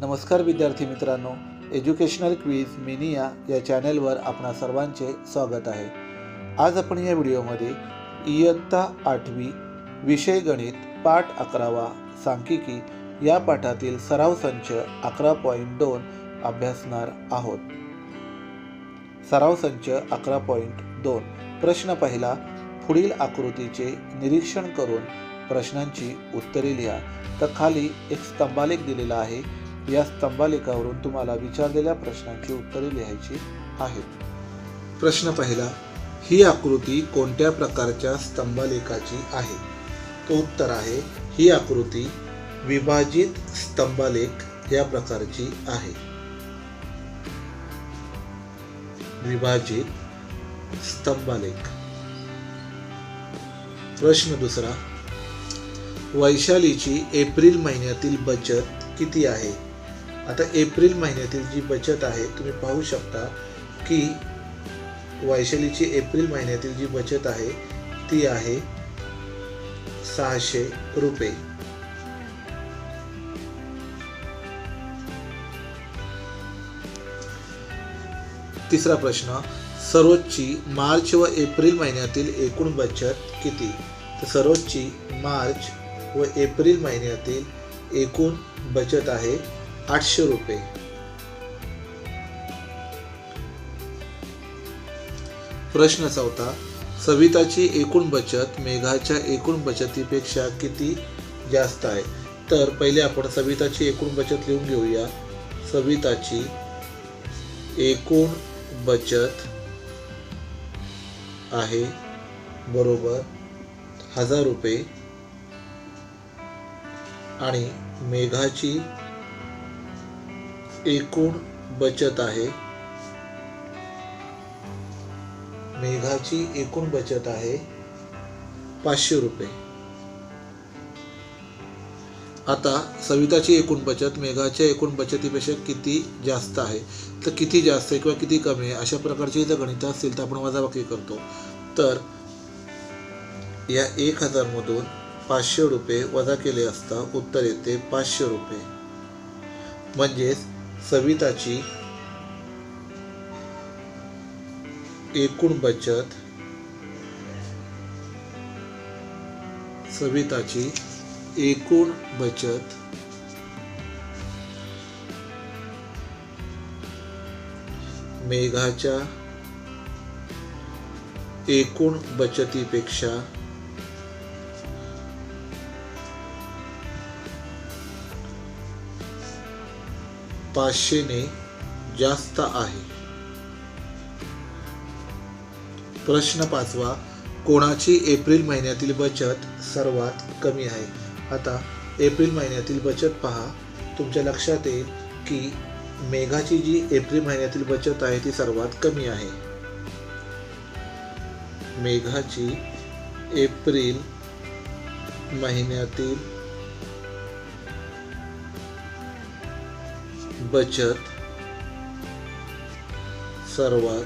नमस्कार विद्यार्थी मित्रांनो एज्युकेशनल क्वीज मिनिया या चॅनेलवर आपणा सर्वांचे स्वागत आहे. आज आपण या व्हिडिओमध्ये इयत्ता आठवी विषय गणित पाठ अकरावा सांख्यिकी या पाठातील सराव संच अकरा पॉईंट दोन अभ्यासणार आहोत. सराव संच अकरा पॉईंट दोन. प्रश्न पहिला पुढील आकृतीचे निरीक्षण करून प्रश्नांची उत्तरे लिहा. तर खाली एक स्तंभालेख दिलेला आहे. या स्तंभालेखावरून तुम्हाला विचारलेल्या प्रश्नांची उत्तरे लिहायची आहेत. प्रश्न पहिला ही आकृती कोणत्या प्रकारच्या स्तंभालेखाची आहे? तो उत्तर आहे ही आकृती विभाजित स्तंभालेख या प्रकारची आहे. विभाजित स्तंभालेख. प्रश्न दुसरा वैशालीची एप्रिल महिन्यातील बचत किती आहे? आता एप्रिल महिन्यातील जी बचत आहे तुम्ही पाहू शकता की वैशालीची एप्रिल महिन्यातील जी बचत आहे ती आहे सहाशे रुपये. तिसरा प्रश्न सरोजची मार्च व एप्रिल महिन्यातील एकूण बचत किती? तर सरोजची मार्च व एप्रिल महिन्यातील एकूण बचत आहे आठशे रुपये. प्रश्न चौथा सविताची एकूण बचत मेघाच्या एकूण बचतीपेक्षा किती जास्त आहे? तर पहिले आपण सविताची एकूण बचत लिहून घेऊया. सविताची एकूण बचत आहे बरोबर हजार रुपये आणि मेघाची एकूण बचत आहे. मेघाची एकूण बचत आहे पाचशे रुपये. आता सविताची एकूण बचत मेघाच्या एकूण बचतीपेक्षा किती जास्त आहे? तर किती जास्त आहे किंवा किती कमी आहे? अशा प्रकारची जर गणित असतील तर आपण वजाबाकी करतो. तर या एक हजारमधून पाचशे रुपये वजा केले असता उत्तर येते पाचशे रुपये. म्हणजेच सविताची एकूण बचत सविताची एकूण बचत मेघाच्या एकूण बचतीपेक्षा पाचशेने जास्त आहे. प्रश्न पाचवा कोणाची एप्रिल महिन्यातील बचत सर्वात कमी आहे? आता एप्रिल महिन्यातील बचत पहा. तुमच्या लक्षात येईल की मेघाची जी एप्रिल महिन्यातील बचत आहे ती सर्वात कमी आहे. मेघाची एप्रिल महिन्यातील बचत सर्वात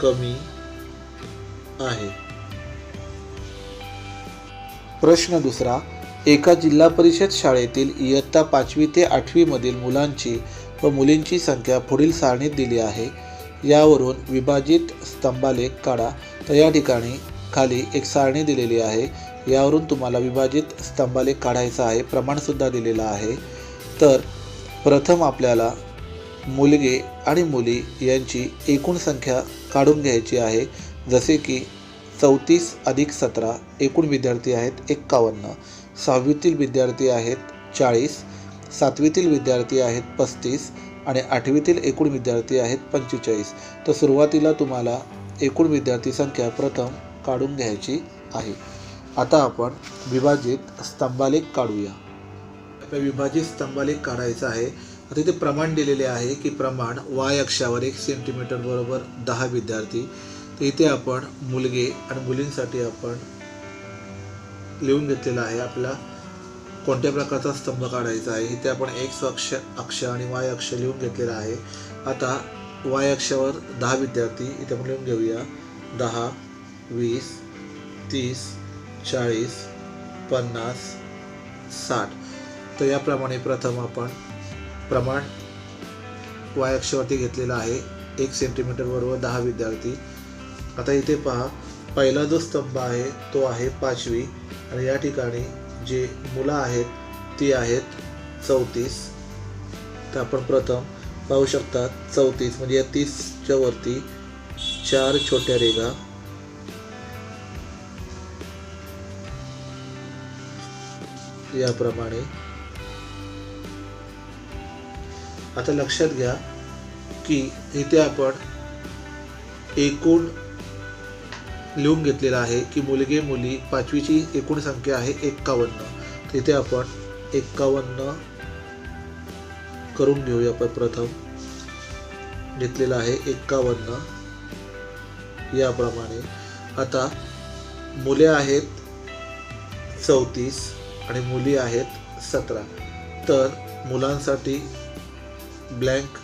कमी आहे. प्रश्न दुसरा एका जिल्हा परिषद शाळेतील इयत्ता पाचवी ते आठवी मधील मुलांची व मुलींची संख्या पुढील सारणीत दिली आहे. यावरून विभाजित स्तंभालेख काढा. तर या ठिकाणी खाली एक सारणी दिलेली आहे. यावरून तुम्हाला विभाजित स्तंभालेख काढायचा आहे. प्रमाणसुद्धा दिलेलं आहे. तर प्रथम आपल्याला मुलगे आणि मुली यांची एकूण संख्या काढून घ्यायची आहे. जसे की चौतीस अधिक सतरा एकूण विद्यार्थी आहेत एक्कावन्न. सहावीतील विद्यार्थी आहेत चाळीस. सातवीतील विद्यार्थी आहेत पस्तीस. आणि आठवीतील एकूण विद्यार्थी आहेत पंचेचाळीस. तर सुरुवातीला तुम्हाला एकूण विद्यार्थी संख्या प्रथम काढून घ्यायची आहे. आता आपण विभाजित स्तंभालेख काढूया. विभाजित स्तंभालेख काढायचा आहे. आता इथे प्रमाण दिलेले आहे की प्रमाण वाय अक्षावर एक सेंटीमीटर बरोबर दहा विद्यार्थी. तर इथे आपण मुलगे आणि मुलींसाठी आपण लिहून घेतलेलं आहे. आपला कोणत्या प्रकारचा स्तंभ काढायचा आहे? इथे आपण एक्स अक्ष अक्ष आणि वाय अक्ष लिहून घेतलेला आहे. आता वाय अक्षावर दहा विद्यार्थी इथे आपण लिहून घेऊया. दहा वीस तीस चाळीस पन्नास साठ. तर याप्रमाणे प्रथम आपण प्रमाण वाय अक्षवरती घेतलेला आहे. एक सेंटीमीटर बरोबर दहा विद्यार्थी. आता इथे पहा पहिला जो स्तंभ आहे तो आहे पाचवी. आणि या ठिकाणी जे मुलं आहेत ती आहेत चौतीस. तर आपण प्रथम पाहू शकता चौतीस म्हणजे या तीसच्या वरती चार छोट्या रेगा याप्रमाणे आता लक्षात घ्या की इथे आपण एकूण लिहून घेतलेलं आहे की मुलगे मुली पाचवीची एकूण संख्या आहे एक्कावन्न. तिथे आपण एक्कावन्न करून घेऊया आपण प्रथम. घेतलेलं आहे एक्कावन्न. याप्रमाणे. आता मुले आहेत चौतीस आणि मुली आहेत सतरा. तर मुलांसाठी ब्लँक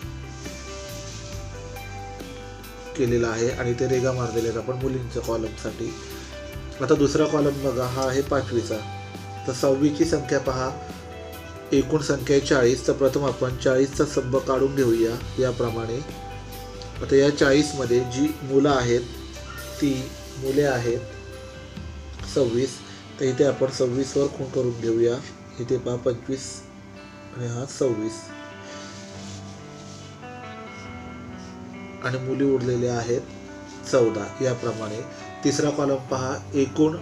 केलेला आहे आणि ते रेगा मारलेले आहेत आपण मुलींच्या कॉलमसाठी आता दुसरा कॉलम बघा हा आहे पाचवीचा. तर सहावीची संख्या पहा. एकूण संख्या आहे चाळीस तर प्रथम आपण चाळीसचा स्तंभ काढून घेऊया याप्रमाणे. आता या चाळीसमध्ये जी मुलं आहेत ती मुले आहेत सव्वीस. तर इथे आपण सव्वीसवर खूण करून घेऊया. इथे पहा पंचवीस आणि हा सव्वीस. आणि मुली उरलेल्या आहेत. चौदा. याप्रमाणे तिसरा कॉलम पहा. एकूण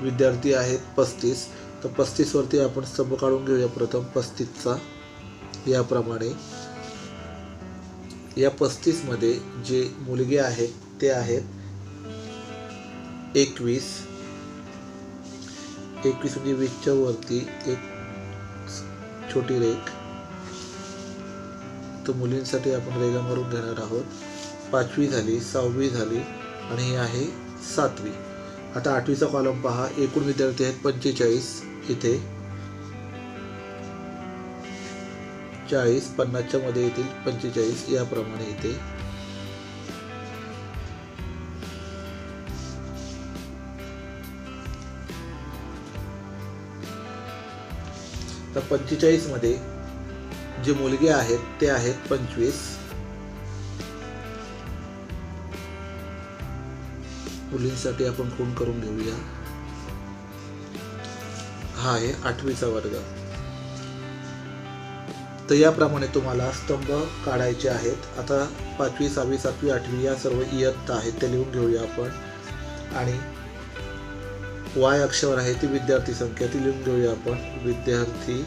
विद्यार्थी आहेत पस्तीस. तर पस्तीसवरती आपण स्तंभ काढून घेऊया. प्रथम पस्तीसचा. याप्रमाणे या पस्तीसमध्ये जे मुलगे आहेत ते आहेत एकवीस. एकवीस म्हणजे वीसच्या वरती एक छोटी रेख. तर मुलींसाठी आपण रेगा मारून घेणार आहोत. पाचवी झाली सहावी झाली आणि ही आहे सातवी. आता आठवीचा कॉलम पहा. एकूण विद्यार्थी आहेत पंचेचाळीस. इथे चाळीस पन्नासच्या मध्ये येतील पंचेचाळीस. याप्रमाणे इथे तर पंचेचाळीसमध्ये जे मुलगे आहेत ते आहेत पंचवीस. मुलींसाठी आपण फोन करून घेऊया. हा आहे आठवीचा वर्ग. तर याप्रमाणे तुम्हाला स्तंभ काढायचे आहेत. आता पाचवी सहावी सातवी आठवी या सर्व इयत्ता आहेत ते लिहून घेऊया आपण. आणि वाय अक्षावर आहे ती विद्यार्थी संख्या ती लिहून घेऊया आपण. विद्यार्थी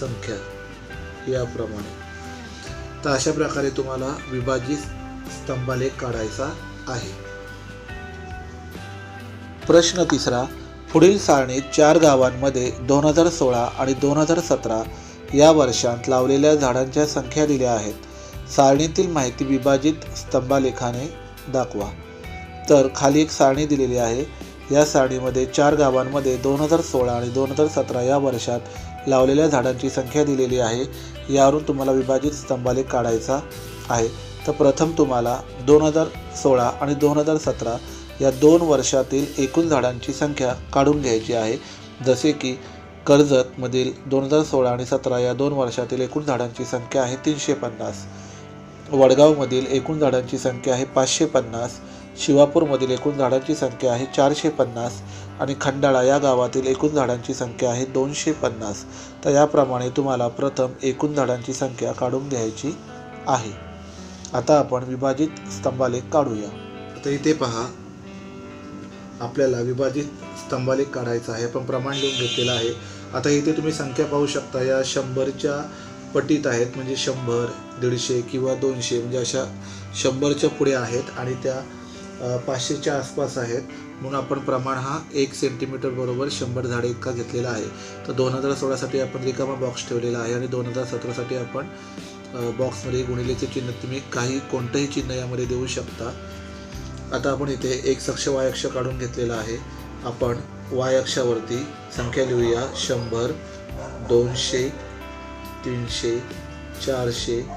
संख्या याप्रमाणे. तर अशा प्रकारे तुम्हाला विभाजित स्तंभालेख काढायचा आहे. प्रश्न तिसरा पुढील सारणीत चार गावांमध्ये दोन हजार सोळा आणि दोन हजार सतरा या वर्षांत लावलेल्या झाडांच्या संख्या दिल्या आहेत. सारणीतील माहिती विभाजित स्तंभालेखाने दाखवा. तर खाली एक सारणी दिलेली आहे. या सारणीमध्ये चार गावांमध्ये दोन हजार सोळा आणि दोन हजार सतरा या वर्षात लावलेल्या झाडांची संख्या दिलेली आहे. यावरून तुम्हाला विभाजित स्तंभालेख काढायचा आहे. तर प्रथम तुम्हाला दोन हजार सोळा आणि दोन हजार सतरा या दोन वर्षातील एकूण झाडांची संख्या काढून घ्यायची आहे. जसे की कर्जतमधील दोन हजार सोळा आणि सतरा या दोन वर्षातील एकूण झाडांची संख्या आहे तीनशे पन्नास. वडगावमधील एकूण झाडांची संख्या आहे पाचशे पन्नास. शिवापूरमधील एकूण झाडांची संख्या आहे चारशे पन्नास. आणि खंडाळा या गावातील एकूण झाडांची संख्या आहे दोनशे पन्नास. तर याप्रमाणे तुम्हाला प्रथम एकूण झाडांची संख्या काढून घ्यायची आहे. आता आपण विभाजित स्तंभालेख काढूया. आता इथे पहा. आपल्याला विभाजित स्तंभालेख काढायचा आहे. आपण प्रमाण लिहून घेतलेलं आहे. आता इथे तुम्ही संख्या पाहू शकता. या शंभरच्या पटीत आहेत. म्हणजे शंभर दीडशे किंवा दोनशे. म्हणजे अशा शंभरच्या पुढे आहेत आणि त्या पाचशेच्या आसपास आहेत. म्हणून आपण प्रमाण हा एक सेंटीमीटर बरोबर शंभर झाडे इतका घेतलेला आहे. तर दोन हजार सोळासाठी आपण रिकामा बॉक्स ठेवलेला आहे आणि दोन हजार सतरासाठी आपण बॉक्समध्ये गुणिलेचे चिन्ह तुम्ही काही कोणतंही चिन्ह यामध्ये देऊ शकता. आता आपण इथे एक सक्ष वाय अक्ष काढून घेतलेला आहे. आपण वाय अक्षावरती संख्या लिहूया. शंभर दोनशे तीनशे चारशे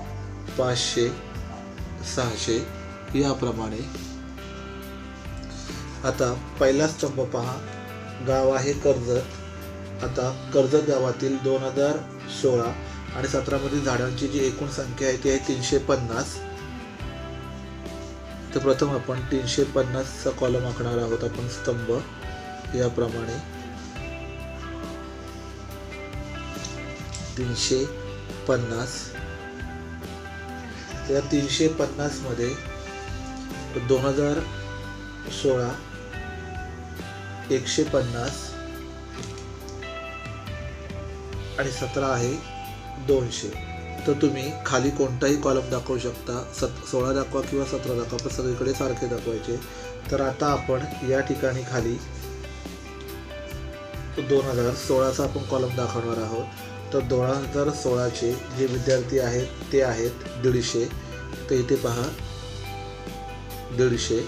पाचशे सहाशे याप्रमाणे. आता पहिला स्तंभ पहा. गाव आहे कर्जत. आता कर्जत गावातील दोन हजार सोळा. आणि सतरामधील झाडांची जी एकूण संख्या आहे ती आहे तीनशे पन्नास. तर प्रथम आपण तीनशे पन्नासचा कॉलम आखणार आहोत आपण स्तंभ याप्रमाणे. तीनशे पन्नास. या तीनशे पन्नासमध्ये दोन हजार सोळा एकशे पन्नास आणि सतरा आहे दोनशे. तर तुम्ही खाली कोणताही कॉलम दाखवू शकता. सत सोळा दाखवा किंवा सतरा दाखवा पण सगळीकडे सारखे दाखवायचे. तर आता आपण या ठिकाणी खाली दोन हजार सोळाचा आपण कॉलम दाखवणार आहोत. तर दोन हजार सोळाचे जे विद्यार्थी आहेत ते आहेत दीडशे. तर इथे पहा दीडशे.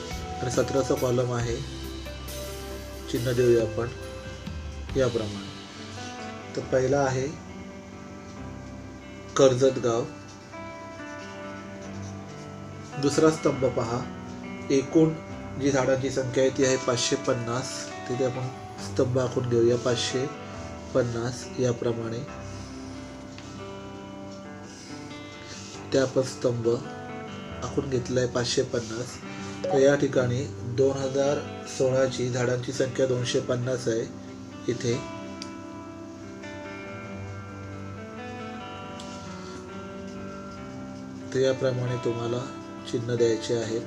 आणि सतराचा कॉलम आहे. चिन्ह देऊया आपण याप्रमाणे. तर पहिला आहे कर्जत गाव. दुसरा स्तंभ पहा. एकूण जी झाडांची संख्या आहे ती आहे पाचशे पन्नास. तिथे आपण स्तंभ आखून घेऊया पाचशे पन्नास याप्रमाणे. त्या आपण स्तंभ आखून घेतला आहे पाचशे पन्नास. तर या ठिकाणी दोन हजार सोळाची झाडांची संख्या दोनशे पन्नास आहे. इथे तर याप्रमाणे तुम्हाला चिन्ह द्यायचे आहेत.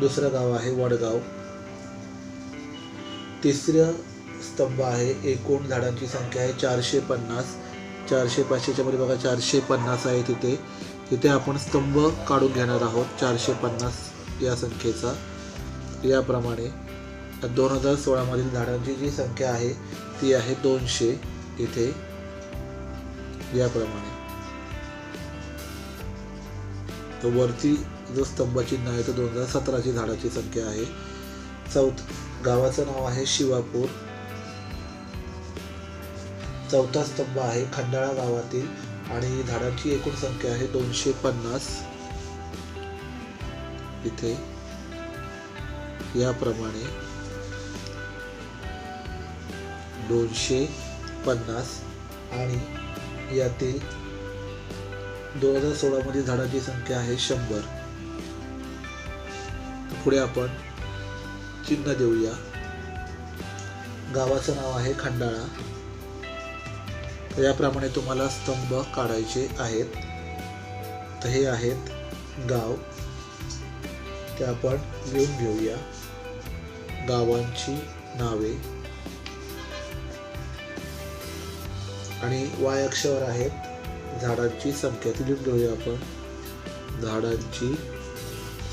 दुसरं गाव आहे वडगाव. तिसरं स्तंभ आहे एकूण झाडांची संख्या आहे चारशे पन्नास चारशे पाचशेच्या मध्ये बघा चारशे पन्नास आहे तिथे. तिथे आपण स्तंभ काढून घेणार आहोत चारशे पन्नास या संख्येचा. याप्रमाणे दोन हजार सोळामधील झाडांची जी संख्या आहे ती आहे दोनशे इथे याप्रमाणे. वरती जो स्तंभ चिन्ह आहे तो दोन हजार सतराची झाडाची संख्या आहे. चौथ गावाचं नाव आहे शिवापूर. चौथा स्तंभ आहे खंडाळा गावातील आणि झाडांची एकूण संख्या आहे दोनशे पन्नास. इथे याप्रमाणे दोनशे पन्नास आणि यातील दोन हजार सोळामध्ये झाडांची संख्या आहे शंभर. पुढे आपण चिन्ह देऊया. गावाचं नाव आहे खंडाळा. तर याप्रमाणे तुम्हाला स्तंभ काढायचे आहेत. तर हे आहेत गाव. ते आपण लिहून घेऊया. गावांची नावे. आणि वाय अक्षावर आहेत झाडांची संख्या ती लिहून घेऊया आपण? झाडांची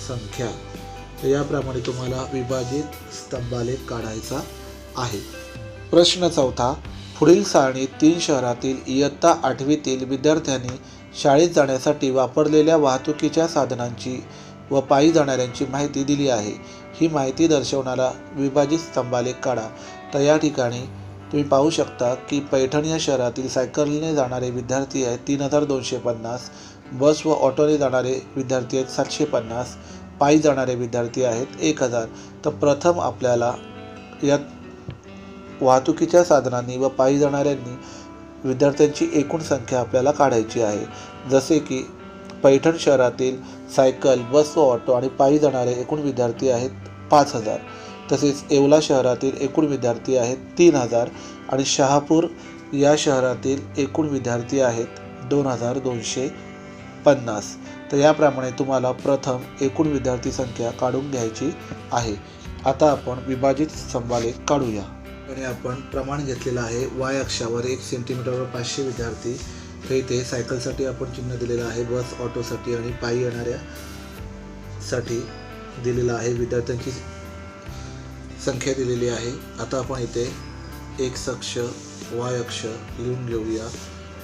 संख्या. तर याप्रमाणे तुम्हाला विभाजित स्तंभालेख काढायचा आहे. प्रश्न चौथा पुढील सारणीत तीन शहरातील इयत्ता आठवीतील विद्यार्थ्यांनी शाळेत जाण्यासाठी वापरलेल्या वाहतुकीच्या साधनांची व पायी जाणाऱ्यांची माहिती दिली आहे. ही माहिती दर्शवणारा विभाजित स्तंभालेख काढा. तर या ठिकाणी तुम्ही पाहू शकता की पैठण या शहरातील सायकलने जाणारे विद्यार्थी आहेत तीन हजार दोनशे पन्नास बस व ऑटोने जाणारे विद्यार्थी आहेत सातशे पन्नास पायी जाणारे विद्यार्थी आहेत एक हजार. तर प्रथम आपल्याला या वाहतुकीच्या साधनांनी व पायी जाणाऱ्यांनी विद्यार्थ्यांची एकूण संख्या आपल्याला काढायची आहे. जसे की पैठण शहरातील सायकल बस व ऑटो आणि पायी जाणारे एकूण विद्यार्थी आहेत पाच हजार. तसेच येवला शहरातील एकूण विद्यार्थी आहेत तीन हजार आणि शहापूर या शहरातील एकूण विद्यार्थी आहेत दोन हजार दोनशे पन्नास. तर याप्रमाणे तुम्हाला प्रथम एकूण विद्यार्थी संख्या काढून घ्यायची आहे. आता आपण विभाजित स्तंभालेख काढूया. आणि आपण प्रमाण घेतलेलं आहे. वाय अक्षावर एक सेंटीमीटरवर पाचशे विद्यार्थी. हे इथे सायकलसाठी आपण चिन्ह दिलेलं आहे. बस ऑटोसाठी आणि पायी येणाऱ्या साठी दिलेलं आहे. विद्यार्थ्यांची संख्या दिलेली आहे. आता आपण इथे एक अक्ष वाय अक्ष लिहून घेऊया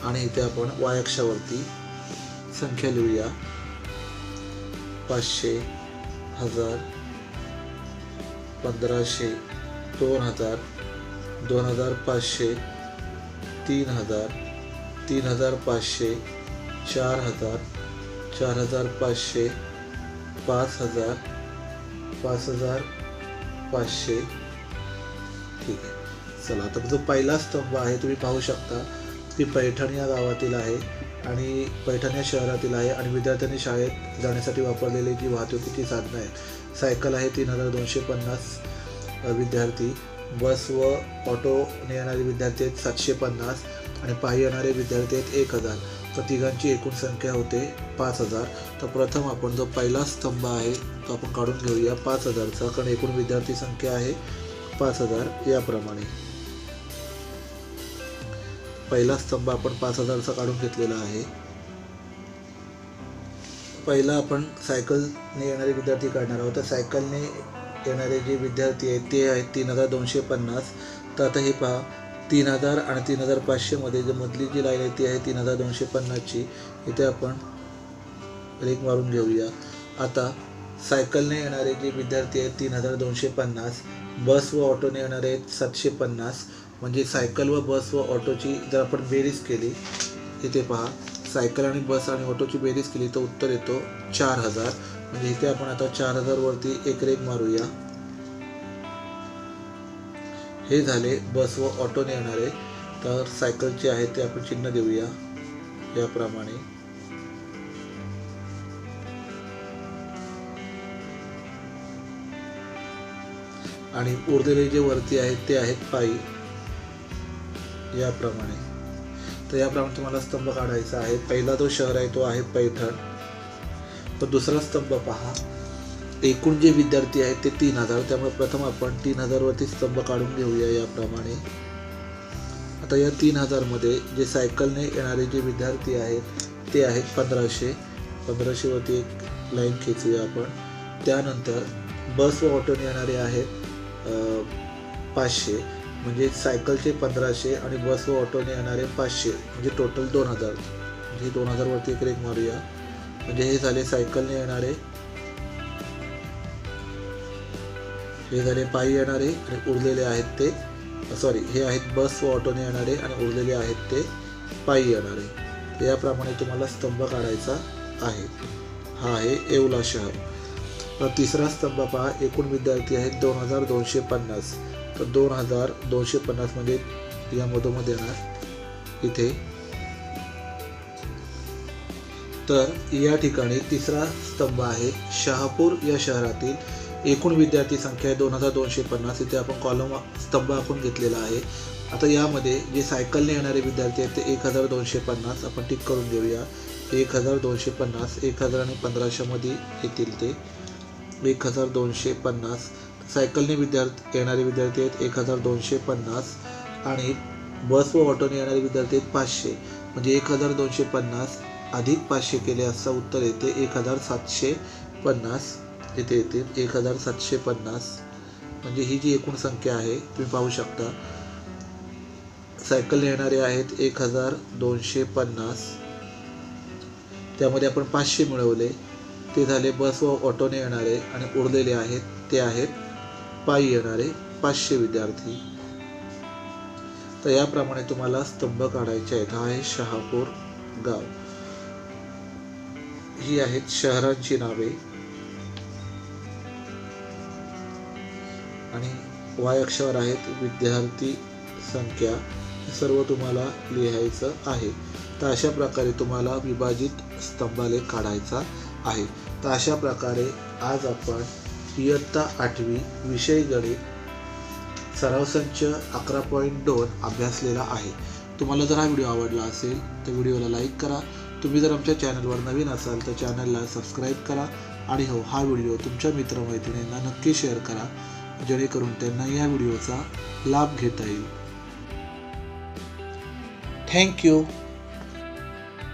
आणि इथे आपण वाय अक्षावरती संख्या लिहूया. पाचशे हजार पंधराशे दोन हजार दोन हजार पाचशे तीन हजार तीन हजार पाचशे चार हजार चार हजार पाचशे पाच हजार पाच हजार पाचशे. ठीक आहे. चला तर जो पहिला स्तंभ आहे तुम्ही पाहू शकता की पैठण या गावातील आहे आणि पैठण या शहरातील आहे आणि विद्यार्थ्यांनी शाळेत जाण्यासाठी वापरलेली जी वाहतुकीची साधनं आहेत. सायकल आहे तीन हजार दोनशे पन्नास विद्यार्थी. बस व ऑटोने येणारे विद्यार्थी आहेत सातशे पन्नास आणि पायी येणारे विद्यार्थी आहेत एक हजार. तर तिघांची एकूण संख्या होते पाच हजार. तर प्रथम आपण जो पहिला स्तंभ आहे तो आपण काढून घेऊया. पाच हजारचा कारण एकूण विद्यार्थी संख्या आहे पाच हजार याप्रमाणे. पहिला स्तंभ आपण पाच हजारचा काढून घेतलेला आहे. पहिला आपण सायकलने येणारे विद्यार्थी काढणार आहोत. तर सायकलने येणारे जे विद्यार्थी आहेत ते आहेत तीन हजार दोनशे पन्नास. तर आता हे पहा तीन हजार आणि तीन हजार पाचशेमध्ये जे मधली जी लाईन आहे ती आहे तीन हजार दोनशे पन्नासची. इथे आपण रेक मारून घेऊया. आता सायकलने येणारे जे विद्यार्थी आहेत तीन हजार दोनशे पन्नास. बस व ऑटोने येणारे आहेत सातशे पन्नास. म्हणजे सायकल व बस व ऑटोची जर आपण बेरीज केली इथे पहा सायकल आणि बस आणि ऑटोची बेरीज केली तर उत्तर येतो चार हजार. म्हणजे इथे आपण आता चार हजारवरती एक रेक मारूया. हे झाले बस व ऑटोने येणारे तर सायकलचे आहे ते आपण चिन्ह देऊया याप्रमाणे. आणि उरलेले जे वरती आहेत ते आहेत पायी. याप्रमाणे. तर याप्रमाणे तुम्हाला स्तंभ काढायचा आहे. पहिला जो शहर आहे तो आहे पैठण. तर दुसरा स्तंभ पहा. एकूण जे विद्यार्थी आहेत ते तीन हजार. त्यामुळे प्रथम आपण तीन हजारवरती स्तंभ काढून घेऊया याप्रमाणे. आता या तीन हजारमध्ये जे सायकलने येणारे जे विद्यार्थी आहेत ते आहेत पंधराशे. पंधराशेवरती एक लाईन खेचूया आपण. त्यानंतर बस व ऑटोने येणारे आहेत पाचशे. म्हणजे सायकलचे पंधराशे आणि बस व ऑटोने येणारे पाचशे. म्हणजे टोटल दोन हजार. म्हणजे दोन हजारवरती एक रेक मारूया. म्हणजे हे झाले सायकलने येणारे हे झाले पायी येणारे आणि उरलेले आहेत ते सॉरी हे आहेत बस व ऑटोने येणारे आणि उरलेले आहेत ते पायी येणारे. तर याप्रमाणे तुम्हाला स्तंभ काढायचा आहे. हा आहे येवला शहर. तिसरा स्तंभ पहा. एकूण विद्यार्थी आहेत दोन हजार दोनशे पन्नास. तर दोन हजार दोनशे पन्नास म्हणजे या मधोमध येणार इथे. तर या ठिकाणी तिसरा स्तंभ आहे. शहापूर या शहरातील एकूण विद्यार्थी संख्या आहे दोन हजार दोनशे पन्नास. इथे आपण कॉलम स्तंभ आपण घेतलेला आहे. आता यामध्ये जे सायकलने येणारे विद्यार्थी आहेत ते एक हजार दोनशे पन्नास. आपण टिक करून घेऊया. एक हजार दोनशे पन्नास एक हजार आणि पंधराशेमध्ये येतील ते. एक हजार दोनशे पन्नास. सायकलने विद्यार्थी येणारे विद्यार्थी आहेत एक हजार दोनशे पन्नास. आणि बस व ऑटोने येणारे विद्यार्थी आहेत पाचशे. म्हणजे एक हजार दोनशे पन्नास अधिक पाचशे केले असता उत्तर येते. एक हजार सातशे पन्नास. इथे येतील. एक हजार सातशे पन्नास म्हणजे ही जी एकूण संख्या आहे तुम्ही पाहू शकता. सायकल येणारे आहेत एक हजार दोनशे पन्नास त्यामध्ये आपण पाचशे मिळवले. ते झाले बस व ऑटोने येणारे आणि उरलेले आहेत. ते आहेत पायी येणारे पाचशे विद्यार्थी. तर याप्रमाणे तुम्हाला स्तंभ काढायचे आहेत. हा आहे शहापूर गाव. ही आहेत शहरांची नावे. आणि वाय अक्षरावर आहेत विद्यार्थी संख्या. सर्व तुम्हाला लिहायचं आहे. तर अशा प्रकारे तुम्हाला विभाजित स्तंभालेख काढायचा आहे. तर अशा प्रकारे आज आपण इयत्ता आठवी विषय गणित सराव संच अकरा पॉईंट दोन अभ्यासलेला आहे. तुम्हाला जर हा व्हिडिओ आवडला असेल तर व्हिडिओला लाईक करा. तुम्ही जर आमच्या चॅनलवर नवीन असाल तर चॅनलला सबस्क्राईब करा. आणि हो हा व्हिडिओ तुमच्या मित्रमैत्रिणींना नक्की शेअर करा. जेणेकरून त्यांना या व्हिडिओचा लाभ घेता येईल. थँक्यू